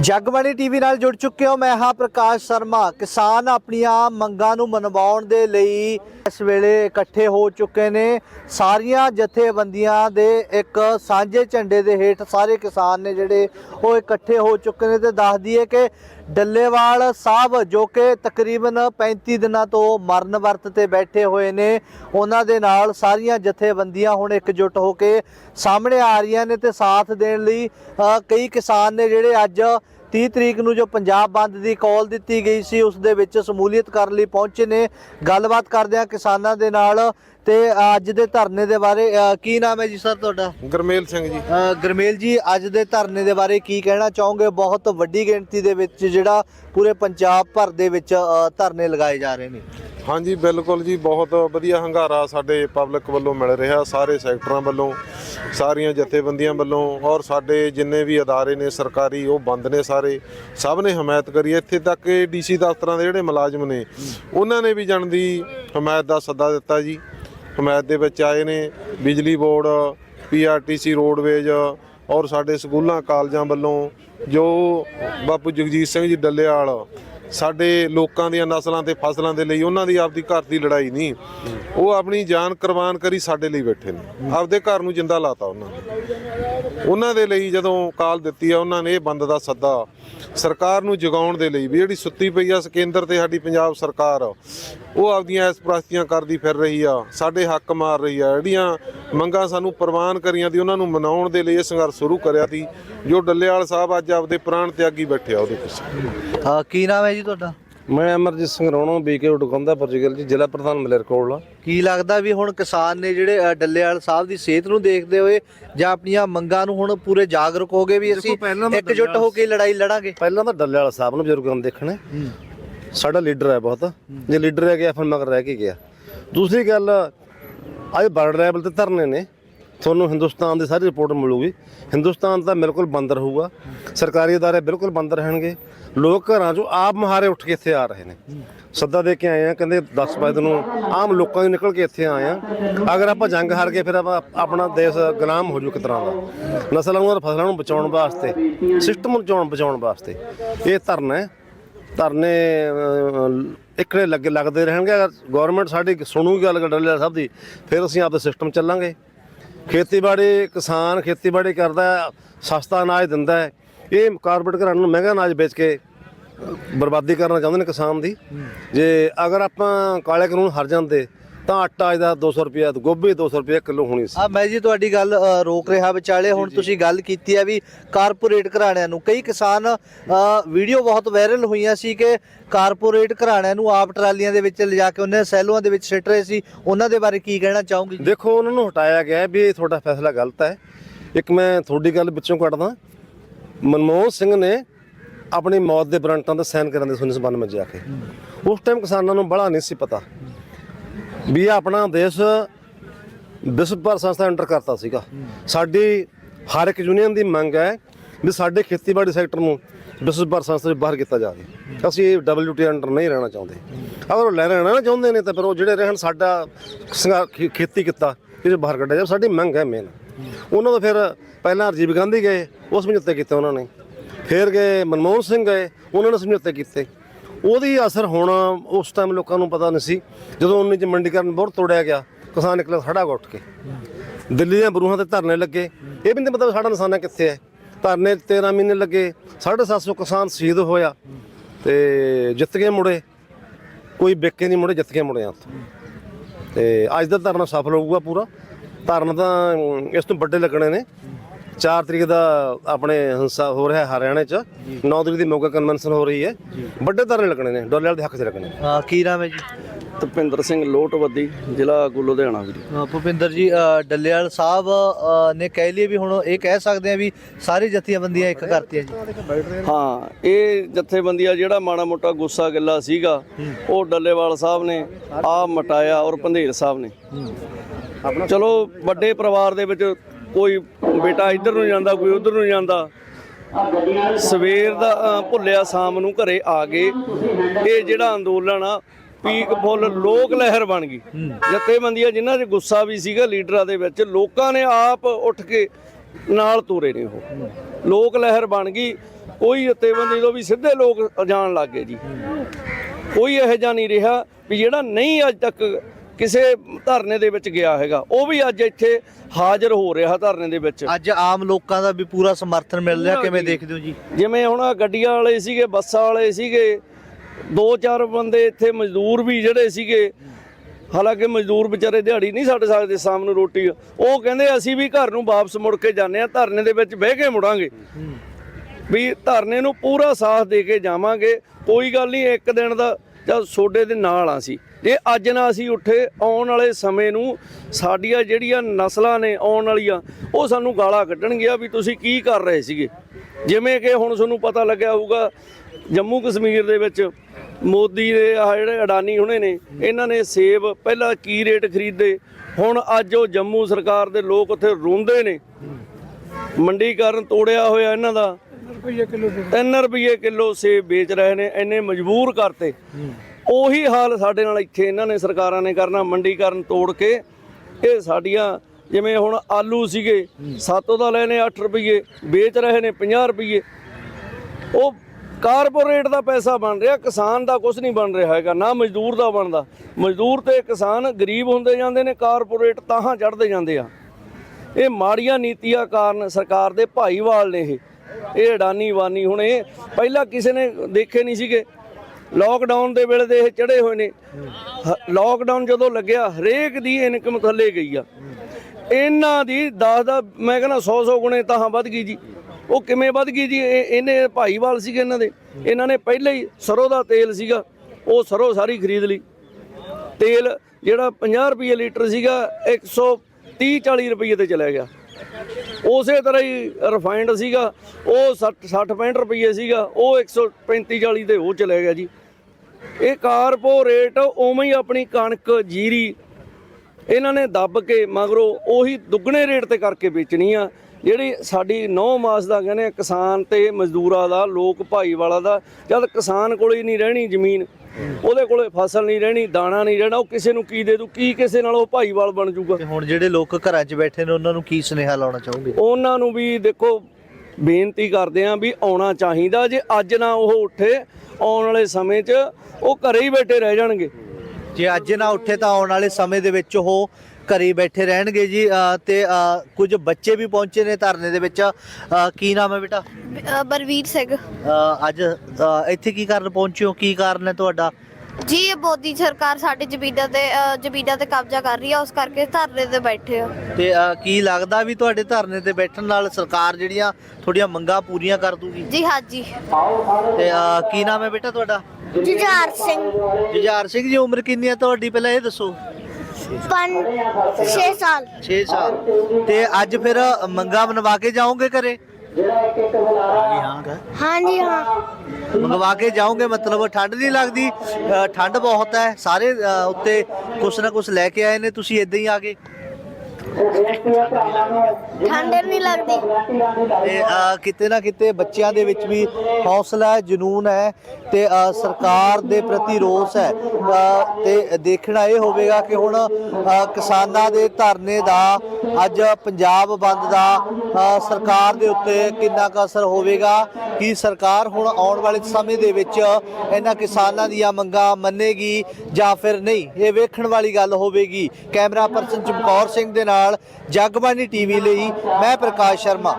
Jagbani TV ਨਾਲ ਜੁੜ ਚੁੱਕੇ ਹੋ। ਮੈਂ ਹਾਂ ਪ੍ਰਕਾਸ਼ ਸ਼ਰਮਾ। ਕਿਸਾਨ ਆਪਣੀਆਂ ਮੰਗਾਂ ਨੂੰ ਮਨਵਾਉਣ ਦੇ ਲਈ ਇਸ ਵੇਲੇ ਇਕੱਠੇ ਹੋ ਚੁੱਕੇ ਨੇ। ਸਾਰੀਆਂ ਜਥੇਬੰਦੀਆਂ ਦੇ ਇੱਕ ਸਾਂਝੇ ਝੰਡੇ ਦੇ ਹੇਠ ਸਾਰੇ ਕਿਸਾਨ ਨੇ ਜਿਹੜੇ ਉਹ ਇਕੱਠੇ ਹੋ ਚੁੱਕੇ ਨੇ ਤੇ ਦੱਸ ਦਈਏ ਕਿ ਡੱਲੇਵਾਲ ਸਾਹਿਬ ਜੋ ਕਿ ਤਕਰੀਬਨ 35 ਦਿਨਾਂ ਤੋਂ ਮਰਨ ਵਰਤ ਤੇ ਬੈਠੇ ਹੋਏ ਨੇ, ਉਹਨਾਂ ਦੇ ਨਾਲ ਸਾਰੀਆਂ ਜਥੇਬੰਦੀਆਂ ਹੁਣ ਇਕਜੁੱਟ ਹੋ ਕੇ ਸਾਹਮਣੇ ਆ ਰਹੀਆਂ ਨੇ ਤੇ ਸਾਥ ਦੇਣ ਲਈ ਕਈ ਕਿਸਾਨ ਨੇ ਜਿਹੜੇ ਅੱਜ 30 ਤਰੀਕ ਨੂੰ ਜੋ ਪੰਜਾਬ ਬੰਦ ਦੀ ਕਾਲ ਦਿੱਤੀ ਗਈ ਸੀ ਉਸ ਦੇ ਵਿੱਚ ਸਮੂਲੀਅਤ ਕਰਨ ਲਈ ਪਹੁੰਚੇ ਨੇ। ਗੱਲਬਾਤ ਕਰਦੇ ਆ ਕਿਸਾਨਾਂ ਦੇ ਨਾਲ ਤੇ ਅੱਜ ਦੇ ਧਰਨੇ ਦੇ ਬਾਰੇ ਕੀ ਨਾਮ ਹੈ ਜੀ ਸਰ ਤੁਹਾਡਾ? ਗਰਮੇਲ ਸਿੰਘ ਜੀ। ਗਰਮੇਲ ਜੀ ਅੱਜ ਦੇ ਧਰਨੇ ਦੇ ਬਾਰੇ ਕੀ ਕਹਿਣਾ ਚਾਹੋਗੇ? ਬਹੁਤ ਵੱਡੀ ਗਿਣਤੀ ਦੇ ਵਿੱਚ ਜਿਹੜਾ ਪੂਰੇ ਪੰਜਾਬ ਭਰ ਦੇ ਵਿੱਚ ਧਰਨੇ ਲਗਾਏ ਜਾ ਰਹੇ ਨੇ। ਹਾਂਜੀ, ਬਿਲਕੁਲ ਜੀ, ਬਹੁਤ ਵਧੀਆ ਹੰਗਾਰਾ ਸਾਡੇ ਪਬਲਿਕ ਵੱਲੋਂ ਮਿਲ ਰਿਹਾ, ਸਾਰੇ ਸੈਕਟਰਾਂ ਵੱਲੋਂ, ਸਾਰੀਆਂ ਜਥੇਬੰਦੀਆਂ ਵੱਲੋਂ, ਔਰ ਸਾਡੇ ਜਿੰਨੇ ਵੀ ਅਦਾਰੇ ਨੇ ਸਰਕਾਰੀ, ਉਹ ਬੰਦ ਨੇ ਸਾਰੇ, ਸਭ ਨੇ ਹਮਾਇਤ ਕਰੀ। ਇੱਥੇ ਤੱਕ ਕਿ ਡੀਸੀ ਦਫ਼ਤਰਾਂ ਦੇ ਜਿਹੜੇ ਮੁਲਾਜ਼ਮ ਨੇ, ਉਹਨਾਂ ਨੇ ਵੀ ਜਣ ਦੀ ਹਮਾਇਤ ਦਾ ਸੱਦਾ ਦਿੱਤਾ ਜੀ। ਹਮਾਇਤ ਦੇ ਵਿੱਚ ਆਏ ਨੇ, ਬਿਜਲੀ ਬੋਰਡ ਪੀਆਰਟੀਸੀ ਰੋਡਵੇਜ, ਔਰ ਸਾਡੇ ਸਕੂਲਾਂ, ਕਾਲਜਾਂ ਵੱਲੋਂ ਜੋ ਬਾਪੂ ਜਗਜੀਤ ਸਿੰਘ ਜੀ ਡੱਲੇਵਾਲ ਸਾਡੇ ਲੋਕਾਂ ਦੀਆਂ ਨਸਲਾਂ ਤੇ ਫਸਲਾਂ ਦੇ ਲਈ ਉਹਨਾਂ ਦੀ ਆਪਦੀ ਘਰ ਦੀ ਲੜਾਈ ਨਹੀਂ। ਉਹ ਆਪਣੀ ਜਾਨ ਕੁਰਬਾਨ ਕਰੀ ਸਾਡੇ ਲਈ ਬੈਠੇ ਨੇ। ਆਪਦੇ ਘਰ ਨੂੰ ਜਿੰਦਾ ਲਾਤਾ ਉਹਨਾਂ ਨੇ। ਉਹਨਾਂ ਦੇ ਲਈ ਜਦੋਂ ਕਾਲ ਦਿੱਤੀ ਆ, ਉਹਨਾਂ ਨੇ ਇਹ ਬੰਦ ਦਾ ਸੱਦਾ ਸਰਕਾਰ ਨੂੰ ਜਗਾਉਣ ਦੇ ਲਈ ਵੀ ਜਿਹੜੀ ਸੁੱਤੀ ਪਈ ਆ ਕੇਂਦਰ ਤੇ ਸਾਡੀ ਪੰਜਾਬ ਸਰਕਾਰ, ਉਹ ਆਪਦੀਆਂ ਐਸ ਪ੍ਰਸਤੀਆਂ ਕਰਦੀ ਫਿਰ ਰਹੀ ਆ। ਸਾਡੇ ਹੱਕ ਮਾਰ ਰਹੀ ਆ। ਜਿਹੜੀਆਂ ਮੰਗਾਂ ਸਾਨੂੰ ਪ੍ਰਵਾਨ ਕਰੀਆਂ ਦੀ, ਉਹਨਾਂ ਨੂੰ ਮਨਾਉਣ ਦੇ ਲਈ ਇਹ ਸੰਘਰਸ਼ ਸ਼ੁਰੂ ਕਰਿਆ ਸੀ। ਜੋ ਡੱਲੇਵਾਲ ਸਾਹਿਬ ਅੱਜ ਆਪਦੇ ਪ੍ਰਾਣ ਤਿਆਗੀ ਬੈਠੇ ਆ ਉਹਦੇ ਪਿੱਛੇ। ਕੀ ਨਾਮ ਹੈ ਜੀ ਤੁਹਾਡਾ? ਮੈਂ ਅਮਰਜੀਤ ਸਿੰਘ ਰੋਣੋ ਬੀਕੇ ਉਡਕੰਦਾ ਪਰਚਗਲ ਜੀ ਜ਼ਿਲ੍ਹਾ ਪ੍ਰਧਾਨ ਮਲੇਰਕੋਟਲਾ ਕੀ ਲੱਗਦਾ ਵੀ ਹੁਣ ਕਿਸਾਨ ਨੇ ਜਿਹੜੇ ਡੱਲੇਵਾਲ ਸਾਹਿਬ ਦੀ ਸਿਹਤ ਨੂੰ ਦੇਖਦੇ ਹੋਏ ਜਾਂ ਆਪਣੀਆਂ ਮੰਗਾਂ ਨੂੰ ਹੁਣ ਪੂਰੇ ਜਾਗਰੂਕ ਹੋ ਗਏ ਵੀ ਅਸੀਂ ਇਕਜੁੱਟ ਹੋ ਕੇ ਲੜਾਈ ਲੜਾਂਗੇ? ਪਹਿਲਾਂ ਤਾਂ ਡੱਲੇ ਵਾਲਾ ਸਾਹਿਬ ਨੂੰ ਬਜ਼ੁਰਗਾਂ ਨੂੰ ਦੇਖਣਾ। ਸਾਡਾ ਲੀਡਰ ਹੈ ਬਹੁਤ। ਜੇ ਲੀਡਰ ਹੈ ਗਿਆ ਫਿਰ ਮਗਰ ਰਹਿ ਕੇ ਗਿਆ। ਦੂਸਰੀ ਗੱਲ ਅੱਜ ਬਰਡ ਲੈਵਲ ਤੇ ਧਰਨੇ ਨੇ। ਤੁਹਾਨੂੰ ਹਿੰਦੁਸਤਾਨ ਦੀ ਸਾਰੀ ਰਿਪੋਰਟ ਮਿਲੂਗੀ। ਹਿੰਦੁਸਤਾਨ ਤਾਂ ਬਿਲਕੁਲ ਬੰਦ ਰਹੂਗਾ। ਸਰਕਾਰੀ ਅਦਾਰੇ ਬਿਲਕੁਲ ਬੰਦ ਰਹਿਣਗੇ। ਲੋਕ ਘਰਾਂ 'ਚੋਂ ਆਪ ਮਹਾਰੇ ਉੱਠ ਕੇ ਇੱਥੇ ਆ ਰਹੇ ਨੇ। ਸੱਦਾ ਦੇ ਕੇ ਆਏ ਆ ਕਹਿੰਦੇ 10 ਵਜੇ ਨੂੰ ਆਮ ਲੋਕਾਂ ਨੂੰ ਨਿਕਲ ਕੇ ਇੱਥੇ ਆਏ ਆ। ਅਗਰ ਆਪਾਂ ਜੰਗ ਹਾਰ ਗਏ ਫਿਰ ਆਪਾਂ ਆਪਣਾ ਦੇਸ਼ ਗੁਲਾਮ ਹੋ ਜੂ ਇੱਕ ਤਰ੍ਹਾਂ ਦਾ। ਨਸਲਾਂ ਨੂੰ ਫਸਲਾਂ ਨੂੰ ਬਚਾਉਣ ਵਾਸਤੇ ਸਿਸਟਮ ਨੂੰ ਬਚਾਉਣ ਬਚਾਉਣ ਵਾਸਤੇ। ਇਹ ਧਰਨਾ ਹੈ ਧਰਨੇ ਅਹ, ਇਕੜੇ ਲੱਗੇ ਲੱਗਦੇ ਰਹਿਣਗੇ। ਅਗਰ ਗਵਰਨਮੈਂਟ ਸਾਡੀ ਸੁਣੂਗੀ ਗੱਲ ਡੱਲੇ ਸਾਹਿਬ ਦੀ ਫਿਰ ਅਸੀਂ ਆਪਦਾ ਸਿਸਟਮ ਚੱਲਾਂਗੇ। ਖੇਤੀਬਾੜੀ ਕਿਸਾਨ ਖੇਤੀਬਾੜੀ ਕਰਦਾ ਸਸਤਾ ਅਨਾਜ ਦਿੰਦਾ ਹੈ। ਇਹ ਕਾਰਪੋਰੇਟ ਘਰਾਂ ਨੂੰ ਮਹਿੰਗਾ ਅਨਾਜ ਵੇਚ ਕੇ ਬਰਬਾਦੀ ਕਰਨਾ ਚਾਹੁੰਦੇ ਨੇ ਕਿਸਾਨ ਦੀ। ਜੇ ਅਗਰ ਆਪਾਂ ਕਾਲੇ ਕਾਨੂੰਨ ਹਰ ਜਾਂਦੇ ਤਾਂ ਆਟਾ ਇਹਦਾ 200 ਰੁਪਏ ਗੋਭੀ 200 ਰੁਪਏ ਕਿਲੋ ਹੋਣੀ ਸੀ। ਆ ਮੈਂ ਜੀ ਤੁਹਾਡੀ ਗੱਲ ਅ, ਰੋਕ ਰਿਹਾ ਵਿਚਾਲੇ। ਹੁਣ ਤੁਸੀਂ ਗੱਲ ਕੀਤੀ ਹੈ ਵੀ ਕਾਰਪੋਰੇਟ ਘਰਾਣਿਆਂ ਨੂੰ। ਕਈ ਕਿਸਾਨ ਅ, ਵੀਡੀਓ ਬਹੁਤ ਵਾਇਰਲ ਹੋਈਆਂ ਸੀ ਕਿ ਕਾਰਪੋਰੇਟ ਘਰਾਣਿਆਂ ਨੂੰ ਆਪ ਟਰਾਲੀਆਂ ਦੇ ਵਿੱਚ ਲਿਜਾ ਕੇ ਉਹਨੇ ਸੈਲੋਆਂ ਦੇ ਵਿੱਚ ਸਿੱਟ ਰਹੇ ਸੀ। ਉਹਨਾਂ ਦੇ ਬਾਰੇ ਕੀ ਕਹਿਣਾ ਚਾਹੋਗੇ ਜੀ? ਦੇਖੋ ਉਹਨਾਂ ਨੂੰ ਹਟਾਇਆ ਗਿਆ ਹੈ ਵੀ ਇਹ ਤੁਹਾਡਾ ਫੈਸਲਾ ਗਲਤ ਹੈ। ਇੱਕ ਮੈਂ ਤੁਹਾਡੀ ਗੱਲ ਵਿੱਚੋਂ ਕੱਢਦਾ। ਮਨਮੋਹਨ ਸਿੰਘ ਨੇ ਆਪਣੀ ਮੌਤ ਦੇ ਵਾਰੰਟਾਂ ਦਾ ਸਾਈਨ ਕਰਨ ਦੇ 1992 ਜਾ ਕੇ। ਉਸ ਟਾਈਮ ਕਿਸਾਨਾਂ ਨੂੰ ਬੜਾ ਨਹੀਂ ਸੀ ਪਤਾ। ਵੀ ਆਪਣਾ ਦੇਸ਼ ਵਿਸ਼ਵ ਭਰ ਸੰਸਥਾ ਐਂਟਰ ਕਰਤਾ ਸੀਗਾ। ਸਾਡੀ ਹਰ ਇੱਕ ਯੂਨੀਅਨ ਦੀ ਮੰਗ ਹੈ ਵੀ ਸਾਡੇ ਖੇਤੀਬਾੜੀ ਸੈਕਟਰ ਨੂੰ ਵਿਸ਼ਵ ਭਰ ਸੰਸਥਾ ਵਿੱਚ ਬਾਹਰ ਕੀਤਾ ਜਾਵੇ। ਅਸੀਂ ਇਹ WTO ਅੰਡਰ ਨਹੀਂ ਰਹਿਣਾ ਚਾਹੁੰਦੇ। ਅਗਰ ਉਹ ਲੈ ਰਹਿਣਾ ਚਾਹੁੰਦੇ ਨੇ ਤਾਂ ਫਿਰ ਉਹ ਜਿਹੜੇ ਰਹਿਣ ਸਾਡਾ ਸੰਘਾ- ਖੇਤੀ ਕੀਤਾ ਇਹ ਬਾਹਰ ਕੱਢਿਆ ਜਾਵੇ। ਸਾਡੀ ਮੰਗ ਹੈ ਮੇਨ ਉਹਨਾਂ ਤੋਂ ਫਿਰ ਪਹਿਲਾਂ ਰਾਜੀਵ ਗਾਂਧੀ ਗਏ, ਉਹ ਸਮਝੌਤੇ ਕੀਤੇ ਉਹਨਾਂ ਨੇ। ਫਿਰ ਗਏ ਮਨਮੋਹਨ ਸਿੰਘ ਗਏ, ਉਹਨਾਂ ਨੇ ਸਮਝੌਤੇ ਕੀਤੇ। ਉਹਦੀ ਅਸਰ ਹੁਣ ਉਸ ਟਾਈਮ ਲੋਕਾਂ ਨੂੰ ਪਤਾ ਨਹੀਂ ਸੀ। ਜਦੋਂ 19 ਚ ਮੰਡੀਕਰਨ ਬਹੁਤ ਤੋੜਿਆ ਗਿਆ, ਕਿਸਾਨ ਨਿਕਲੇ ਖੜਾ ਉੱਠ ਕੇ। ਦਿੱਲੀ ਦੀਆਂ ਬਰੂਹਾਂ ਤੇ ਧਰਨੇ ਲੱਗੇ। ਇਹ ਵੀ ਨਹੀਂ ਪਤਾ ਸਾਡਾ ਨਿਸ਼ਾਨਾ ਕਿੱਥੇ ਹੈ। ਧਰਨੇ 13 ਮਹੀਨੇ ਲੱਗੇ 750 ਕਿਸਾਨ ਸ਼ਹੀਦ ਹੋਇਆ ਤੇ ਜਿੱਤ ਕੇ ਮੁੜੇ। ਕੋਈ ਵਿਕ ਨਹੀਂ ਮੁੜੇ, ਜਿੱਤ ਕੇ ਮੁੜੇ ਆ ਉੱਥੋਂ ਤੇ ਅੱਜ ਦਾ ਧਰਨਾ ਸਫਲ ਹੋਊਗਾ ਪੂਰਾ। ਧਰਨਾ ਤਾਂ ਇਸ ਤੋਂ ਵੱਡੇ ਲੱਗਣੇ ਨੇ। 4 ਤਰੀਕ ਦਾ ਆਪਣੇ ਹਿੰਸਾ ਹੋ ਰਿਹਾ ਹਰਿਆਣੇ ਚ। 9 ਤਰੀਕ ਦੀ ਮੋਗਾ ਕਨਵੈਨਸ਼ਨ ਹੋ ਰਹੀ ਹੈ। ਵੱਡੇ ਧਰਨੇ ਲੱਗਣੇ ਨੇ ਡੋਲੇ ਵਾਲੇ ਦੇ ਹੱਕ 'ਚ ਲੱਗਣੇ ਨੇ। ਅ, ਕੀ ਨਾਮ ਹੈ ਜੀ? ਤਪਿੰਦਰ ਸਿੰਘ ਲੋਟਵੱਦੀ ਜ਼ਿਲ੍ਹਾ ਗੁ ਲੁਧਿਆਣਾ ਅ, ਭੁਪਿੰਦਰ ਜੀ ਡੱਲੇਵਾਲ ਸਾਹਿਬ ਨੇ ਕਹਿ ਲਈ ਵੀ ਹੁਣ ਇਹ ਕਹਿ ਸਕਦੇ ਆ ਵੀ ਸਾਰੀ ਜਥੇਬੰਦੀਆਂ ਇੱਕ ਕਰਤੀਆਂ ਜੀ। ਹਾਂ ਇਹ ਜਥੇਬੰਦੀਆਂ ਜਿਹੜਾ ਮਾੜਾ ਮੋਟਾ ਗੁੱਸਾ ਗਿੱਲਾ ਸੀਗਾ ਉਹ ਡੱਲੇਵਾਲ ਸਾਹਿਬ ਨੇ ਆ ਮਟਾਇਆ ਔਰ ਪੰਧੇਰ ਸਾਹਿਬ ਨੇ। ਚਲੋ ਵੱਡੇ ਪਰਿਵਾਰ ਦੇ ਵਿੱਚ ਕੋਈ ਬੇਟਾ ਇੱਧਰ ਨੂੰ ਜਾਂਦਾ ਕੋਈ ਉੱਧਰ ਨੂੰ ਜਾਂਦਾ। ਸਵੇਰ ਦਾ ਭੁੱਲਿਆ ਸ਼ਾਮ ਨੂੰ ਘਰੇ ਆ ਗਏ। ਇਹ ਜਿਹੜਾ ਅੰਦੋਲਨ ਆ ਪੀਕ ਫੁੱਲ ਲੋਕ ਲਹਿਰ ਬਣ ਗਈ। ਜਥੇਬੰਦੀਆਂ ਜਿਨ੍ਹਾਂ 'ਚ ਗੁੱਸਾ ਵੀ ਸੀਗਾ ਲੀਡਰਾਂ ਦੇ ਵਿੱਚ ਲੋਕਾਂ ਨੇ ਆਪ ਉੱਠ ਕੇ ਨਾਲ ਤੋਰੇ ਨੇ ਉਹ। ਲੋਕ ਲਹਿਰ ਬਣ ਗਈ। ਕੋਈ ਜਥੇਬੰਦੀ ਤੋਂ ਵੀ ਸਿੱਧੇ ਲੋਕ ਜਾਣ ਲੱਗ ਗਏ ਜੀ। ਕੋਈ ਇਹੋ ਜਿਹਾ ਨਹੀਂ ਰਿਹਾ ਵੀ ਜਿਹੜਾ ਨਹੀਂ ਅੱਜ ਤੱਕ ਕਿਸੇ ਧਰਨੇ ਦੇ ਵਿੱਚ ਗਿਆ ਹੈਗਾ। ਉਹ ਵੀ ਅੱਜ ਇੱਥੇ ਹਾਜ਼ਰ ਹੋ ਰਿਹਾ ਧਰਨੇ ਦੇ ਵਿੱਚ। ਅੱਜ ਆਮ ਲੋਕਾਂ ਦਾ ਵੀ ਪੂਰਾ ਸਮਰਥਨ ਮਿਲ ਰਿਹਾ ਕਿਵੇਂ ਜੀ। ਦੇਖਦੇ ਹੋ ਜੀ? ਜਿਵੇਂ ਹੁਣ ਆਹ ਗੱਡੀਆਂ ਵਾਲੇ ਸੀਗੇ ਬੱਸਾਂ ਵਾਲੇ ਸੀਗੇ ਦੋ ਚਾਰ ਬੰਦੇ ਇੱਥੇ ਮਜ਼ਦੂਰ ਵੀ ਜਿਹੜੇ ਸੀਗੇ ਹਾਲਾਂਕਿ ਮਜ਼ਦੂਰ ਵਿਚਾਰੇ ਦਿਹਾੜੀ ਨਹੀਂ ਛੱਡ ਸਕਦੇ ਸ਼ਾਮ ਨੂੰ ਰੋਟੀ। ਉਹ ਕਹਿੰਦੇ ਅਸੀਂ ਵੀ ਘਰ ਨੂੰ ਵਾਪਸ ਮੁੜ ਕੇ ਜਾਂਦੇ ਆ ਧਰਨੇ ਦੇ ਵਿੱਚ ਬਹਿ ਕੇ ਮੁੜਾਂਗੇ। ਵੀ ਧਰਨੇ ਨੂੰ ਪੂਰਾ ਸਾਥ ਦੇ ਕੇ ਜਾਵਾਂਗੇ ਕੋਈ ਗੱਲ ਨਹੀਂ ਇੱਕ ਦਿਨ ਦਾ ਜਦ ਸੋਡੇ ਦੇ ਨਾਲ ਆ ਸੀ ਜੇ ਅੱਜ ਨਾ ਅਸੀਂ ਉੱਠੇ ਆਉਣ ਵਾਲੇ ਸਮੇਂ ਨੂੰ ਸਾਡੀਆਂ ਜਿਹੜੀਆਂ ਨਸਲਾਂ ਨੇ ਆਉਣ ਵਾਲੀਆਂ ਉਹ ਸਾਨੂੰ ਗਾਲਾਂ ਕੱਢਣਗੀਆਂ ਵੀ ਤੁਸੀਂ ਕੀ ਕਰ ਰਹੇ ਸੀਗੇ। ਜਿਵੇਂ ਕਿ ਹੁਣ ਤੁਹਾਨੂੰ ਪਤਾ ਲੱਗਿਆ ਹੋਊਗਾ ਜੰਮੂ ਕਸ਼ਮੀਰ ਦੇ ਵਿੱਚ ਮੋਦੀ ਦੇ ਆ ਜਿਹੜੇ ਅਡਾਨੀ ਹੁਣੇ ਨੇ ਇਹਨਾਂ ਨੇ ਸੇਬ ਪਹਿਲਾਂ ਕੀ ਰੇਟ ਖਰੀਦਦੇ ਹੁਣ ਅੱਜ ਉਹ ਜੰਮੂ ਸਰਕਾਰ ਦੇ ਲੋਕ ਉੱਥੇ ਰੋਂਦੇ ਨੇ। ਮੰਡੀਕਰਨ ਤੋੜਿਆ ਹੋਇਆ ਇਹਨਾਂ ਦਾ। 3 ਰੁਪਏ ਕਿਲੋ ਸੇਬ ਵੇਚ ਰਹੇ ਨੇ ਇੰਨੇ ਮਜਬੂਰ ਕਰਤੇ। ਉਹੀ ਹਾਲ ਸਾਡੇ ਨਾਲ ਇੱਥੇ ਇਹਨਾਂ ਨੇ, ਸਰਕਾਰਾਂ ਨੇ ਕਰਨਾ ਮੰਡੀਕਰਨ ਤੋੜ ਕੇ। ਇਹ ਸਾਡੀਆਂ ਜਿਵੇਂ ਹੁਣ ਆਲੂ ਸੀਗੇ, ਸਾਤੋਂ ਦਾ ਲੈਨੇ 8 ਰੁਪਏ ਵੇਚ ਰਹੇ ਨੇ 50 ਰੁਪਏ ਉਹ ਕਾਰਪੋਰੇਟ ਦਾ ਪੈਸਾ ਬਣ ਰਿਹਾ, ਕਿਸਾਨ ਦਾ ਕੁਝ ਨਹੀਂ ਬਣ ਰਿਹਾ ਹੈਗਾ, ਨਾ ਮਜ਼ਦੂਰ ਦਾ ਬਣਦਾ। ਮਜ਼ਦੂਰ ਤੇ ਕਿਸਾਨ ਗਰੀਬ ਹੁੰਦੇ ਜਾਂਦੇ ਨੇ, ਕਾਰਪੋਰੇਟ ਤਾਹਾਂ ਚੜਦੇ ਜਾਂਦੇ ਆ। ਇਹ ਮਾੜੀਆਂ ਨੀਤੀਆਂ ਕਾਰਨ ਸਰਕਾਰ ਦੇ ਭਾਈਵਾਲ ਨੇ ਇਹ। ਇਹ ਅਡਾਨੀ ਵਾਨੀ ਹੁਣ ਇਹ ਪਹਿਲਾਂ ਕਿਸੇ ਨੇ ਦੇਖੇ ਨਹੀਂ ਸੀਗੇ ਲੋਕਡਾਊਨ ਦੇ ਵੇਲੇ ਦੇ ਇਹ ਚੜੇ ਹੋਏ ਨੇ। ਲੋਕਡਾਊਨ ਜਦੋਂ ਲੱਗਿਆ, ਹਰੇਕ ਦੀ ਇਨਕਮ ਥੱਲੇ ਗਈ ਆ। ਇਹਨਾਂ ਦੀ 10 ਦਾ, ਮੈਂ ਕਹਿੰਦਾ 100 100 ਗੁਣੇ ਤਾਂ ਵੱਧ ਗਈ ਜੀ। ਉਹ ਕਿਵੇਂ ਵੱਧ ਗਈ ਜੀ? ਇਹ, ਇਹਨੇ ਭਾਈਵਾਲ ਸੀਗੇ ਇਹਨਾਂ ਦੇ। ਇਹਨਾਂ ਨੇ ਪਹਿਲੇ ਹੀ ਸਰੋਂ ਦਾ ਤੇਲ ਸੀਗਾ, ਉਹ ਸਰੋਂ ਸਾਰੀ ਖਰੀਦ ਲਈ। ਤੇਲ ਜਿਹੜਾ 50 ਰੁਪਏ ਲੀਟਰ ਸੀਗਾ 130 40 ਰੁਪਏ ਤੇ ਚਲਾ ਗਿਆ। ਉਸੇ ਤਰ੍ਹਾਂ ਹੀ ਰਿਫਾਈਨਡ ਸੀਗਾ, ਉਹ 60 60 65 ਰੁਪਏ ਸੀਗਾ, ਉਹ 135 40 ਤੇ ਉਹ ਚਲਾ ਗਿਆ ਜੀ। ਇਹ ਕਾਰਪੋਰੇਟ ਉਵੇਂ ਹੀ ਆਪਣੀ ਕਣਕ ਜੀਰੀ, ਇਹਨਾਂ ਨੇ ਦੱਬ ਕੇ ਮਗਰੋਂ ਉਹੀ ਦੁੱਗਣੇ ਰੇਟ ਤੇ ਕਰਕੇ ਵੇਚਣੀ ਆ, ਜਿਹੜੀ ਸਾਡੀ 9 ਮਾਸ ਦਾ ਕਹਿੰਦੇ ਕਿਸਾਨ ਤੇ ਮਜ਼ਦੂਰਾਂ ਦਾ, ਲੋਕ ਭਾਈਵਾਲਾ ਦਾ, ਜਦ ਕਿਸਾਨ ਕੋਲ ਹੀ ਨਹੀਂ ਰਹਿਣੀ ਜ਼ਮੀਨ ਉਹਦੇ ਕੋਲੇ ਫਸਲ ਨਹੀਂ ਰਹਿਣੀ ਦਾਣਾ ਨਹੀਂ ਰਹਿਣਾ ਉਹ ਕਿਸੇ ਨੂੰ ਕੀ ਦੇ ਦੂ ਕੀ ਕਿਸੇ ਨਾਲ ਉਹ ਭਾਈਵਾਲ ਬਣ ਜਾਊਗਾ ਤੇ ਹੁਣ ਜਿਹੜੇ ਲੋਕ ਘਰਾਂ 'ਚ ਬੈਠੇ ਨੇ ਉਹਨਾਂ ਨੂੰ ਕੀ ਸੁਨੇਹਾ ਲਾਉਣਾ ਚਾਹੋਗੇ? ਉਹਨਾਂ ਨੂੰ ਵੀ ਦੇਖੋ ਬੇਨਤੀ ਕਰਦੇ ਆਂ ਵੀ ਆਉਣਾ ਚਾਹੀਦਾ ਜੇ ਅੱਜ ਨਾ ਉਹ ਉੱਠੇ ਆਉਣ ਵਾਲੇ ਸਮੇਂ 'ਚ ਉਹ ਘਰੇ ਹੀ ਬੈਠੇ ਰਹਿ ਜਾਣਗੇ। ਜੇ ਅੱਜ ਨਾ ਉੱਠੇ ਤਾਂ ਆਉਣ ਵਾਲੇ ਸਮੇਂ ਦੇ ਵਿੱਚ ਉਹ ਘਰੇ ਬੈਠੇ ਰਹਿਣਗੇ ਜੀ ਅ, ਤੇ ਅ, ਕੁਝ ਬੱਚੇ ਵੀ ਪਹੁੰਚੇ ਨੇ ਧਰਨੇ ਦੇ ਵਿੱਚ। ਅ, ਕੀ ਨਾਮ ਹੈ ਬੇਟਾ? ਅ, ਬਲਵੀਰ ਸਿੰਘ। ਅ, ਅੱਜ ਅ, ਇੱਥੇ ਕੀ ਕਰਨ ਪਹੁੰਚੇ ਹੋ? ਕੀ ਕਾਰਨ ਹੈ ਤੁਹਾਡਾ? ਜੀ ਇਹ ਮੋਦੀ ਸਰਕਾਰ ਸਾਡੇ ਜ਼ਮੀਨਾਂ ਤੇ ਅ, ਜ਼ਮੀਨਾਂ ਤੇ ਕਬਜ਼ਾ ਕਰ ਰਹੀ ਆ ਉਸ ਕਰਕੇ ਧਰਨੇ ਤੇ ਬੈਠੇ ਆ। ਤੇ ਅ, ਕੀ ਲੱਗਦਾ ਵੀ ਤੁਹਾਡੇ ਧਰਨੇ ਤੇ ਬੈਠਣ ਨਾਲ ਸਰਕਾਰ ਜਿਹੜੀਆਂ ਤੁਹਾਡੀਆਂ ਮੰਗਾਂ ਪੂਰੀਆਂ ਕਰ ਦੂਗੀ? ਜੀ ਹਾਂਜੀ। ਤੇ ਅ, ਕੀ ਨਾਮ ਹੈ ਬੇਟਾ ਤੁਹਾਡਾ? ਜੁਝਾਰ ਸਿੰਘ। ਜੁਝਾਰ ਸਿੰਘ ਜੀ ਉਮਰ ਕਿੰਨੀ ਹੈ ਤੁਹਾਡੀ? ਪਹਿਲਾਂ ਇਹ ਦੱਸੋ। 5 6 ਸਾਲ। 6 ਸਾਲ। ਤੇ ਅੱਜ ਫਿਰ ਮੰਗਾਂ ਮਨਵਾ ਕੇ ਜਾਓਗੇ ਘਰੇ? ਹਾਂਜੀ ਹਾਂ ਮੰਗਵਾ ਕੇ ਜਾਓਗੇ ਮਤਲਬ ਠੰਡ ਨਹੀਂ ਲੱਗਦੀ? ਠੰਡ ਬਹੁਤ ਹੈ। ਸਾਰੇ ਉੱਤੇ ਕੁਛ ਨਾ ਕੁਛ ਲੈ ਕੇ ਆਏ ਨੇ ਤੁਸੀਂ ਇਦਾਂ ਹੀ ਆ ਗਏ। ਠੰਡ ਨਹੀਂ ਲੱਗਦੀ। ਤੇ ਅ, ਕਿਤੇ ਨਾ ਕਿਤੇ ਬੱਚਿਆਂ ਦੇ ਵਿੱਚ ਵੀ ਹੌਸਲਾ ਹੈ ਜਨੂਨ ਹੈ ਤੇ ਅ, ਸਰਕਾਰ ਦੇ ਪ੍ਰਤੀ ਰੋਸ ਹੈ। ਅ, ਤੇ ਦੇਖਣਾ ਇਹ ਹੋਵੇਗਾ ਕਿ ਹੁਣ ਅ, ਕਿਸਾਨਾਂ ਦੇ ਧਰਨੇ ਦਾ ਅੱਜ ਪੰਜਾਬ ਬੰਦ ਦਾ ਅ, ਸਰਕਾਰ ਦੇ ਉੱਤੇ ਕਿੰਨਾ ਕੁ ਅਸਰ ਹੋਵੇਗਾ। ਕਿ ਸਰਕਾਰ ਹੁਣ ਆਉਣ ਵਾਲੇ ਸਮੇਂ ਦੇ ਵਿੱਚ ਇਹਨਾਂ ਕਿਸਾਨਾਂ ਦੀਆਂ ਮੰਗਾਂ ਮੰਨੇਗੀ ਜਾਂ ਫਿਰ ਨਹੀਂ? ਇਹ ਵੇਖਣ ਵਾਲੀ ਗੱਲ ਹੋਵੇਗੀ। ਕੈਮਰਾ ਪਰਸਨ ਚਮਕੌਰ ਸਿੰਘ ਦੇ ਨਾਲ ਜਗਬਾਣੀ ਟੀਵੀ ਲਈ ਮੈਂ ਪ੍ਰਕਾਸ਼ ਸ਼ਰਮਾ।